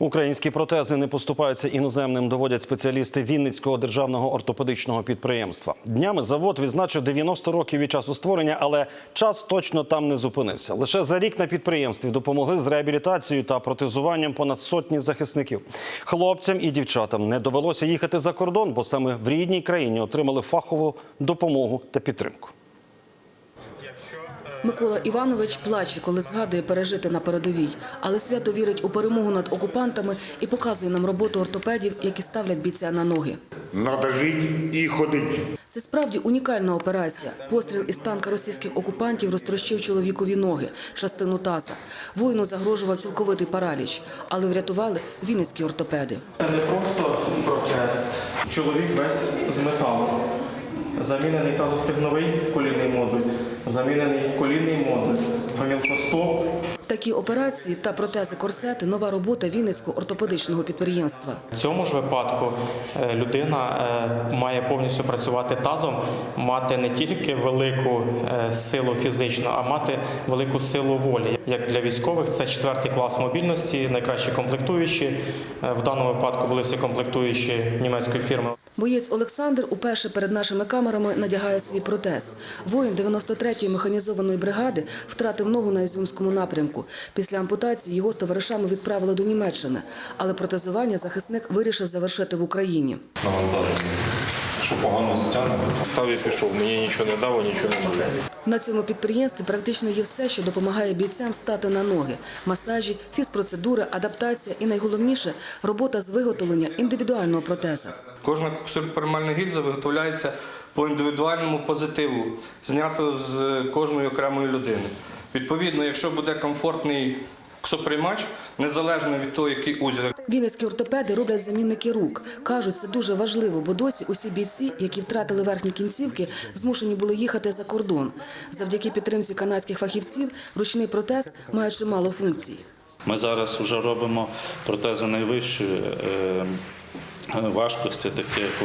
Українські протези не поступаються іноземним, доводять спеціалісти Вінницького державного ортопедичного підприємства. Днями завод відзначив 90 років від часу створення, але час точно там не зупинився. Лише за рік на підприємстві допомогли з реабілітацією та протезуванням понад сотні захисників. Хлопцям і дівчатам не довелося їхати за кордон, бо саме в рідній країні отримали фахову допомогу та підтримку. Микола Іванович плаче, коли згадує пережити на передовій, але свято вірить у перемогу над окупантами і показує нам роботу ортопедів, які ставлять бійця на ноги. Надо жити і ходити. Це справді унікальна операція. Постріл із танка російських окупантів розтрощив чоловікові ноги, частину таза. Воїну загрожував цілковитий параліч, але врятували вінницькі ортопеди. Це не просто протез. Чоловік весь з металу. Замінений тазостегновий колінний модуль, замінений колінний модуль, гомілкостоп, Такі операції та протези корсети нова робота Вінницького ортопедичного підприємства. В цьому ж випадку е, людина е, має повністю працювати тазом, мати не тільки велику е, силу фізичну, а мати велику силу волі. Як для військових, це четвертий клас мобільності, найкращі комплектуючі. В даному випадку були всі комплектуючі німецької фірми. Боєць Олександр уперше перед нашими камерами надягає свій протез. Воїн 93-ї механізованої бригади втратив ногу на Ізюмському напрямку. Після ампутації його з товаришами відправили до Німеччини, але протезування захисник вирішив завершити в Україні. навантаження, що погано затягнуто. Став і пішов, мені нічого не дало, нічого не було. На цьому підприємстві практично є все, що допомагає бійцям стати на ноги: масажі, фізпроцедури, адаптація і найголовніше робота з виготовлення індивідуального протеза. Кожна коксопермальна гільза виготовляється по індивідуальному позитиву, знято з кожної окремої людини. Відповідно, якщо буде комфортний коксоприймач, незалежно від того, який узір. Вінницькі ортопеди роблять замінники рук. Кажуть, це дуже важливо, бо досі усі бійці, які втратили верхні кінцівки, змушені були їхати за кордон. Завдяки підтримці канадських фахівців ручний протез має чимало функцій. Ми зараз вже робимо протези найвищої е, важкості, таке як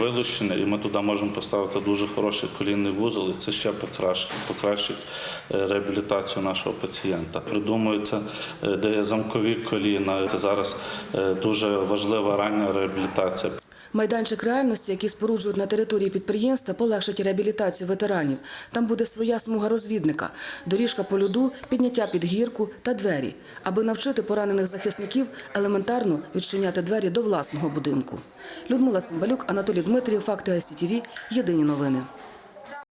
і ми туди можемо поставити дуже хороший колінний вузол, і це ще покращить, покращить е, реабілітацію нашого пацієнта. Придумується, е, де замкові коліна. Це зараз е, дуже важлива рання реабілітація. Майданчик реальності, який споруджують на території підприємства, полегшить реабілітацію ветеранів. Там буде своя смуга розвідника, доріжка по льоду, підняття під гірку та двері, аби навчити поранених захисників елементарно відчиняти двері до власного будинку. Людмила Симбалюк, Анатолій Дмитрієв, Факти СІТВ. Єдині новини.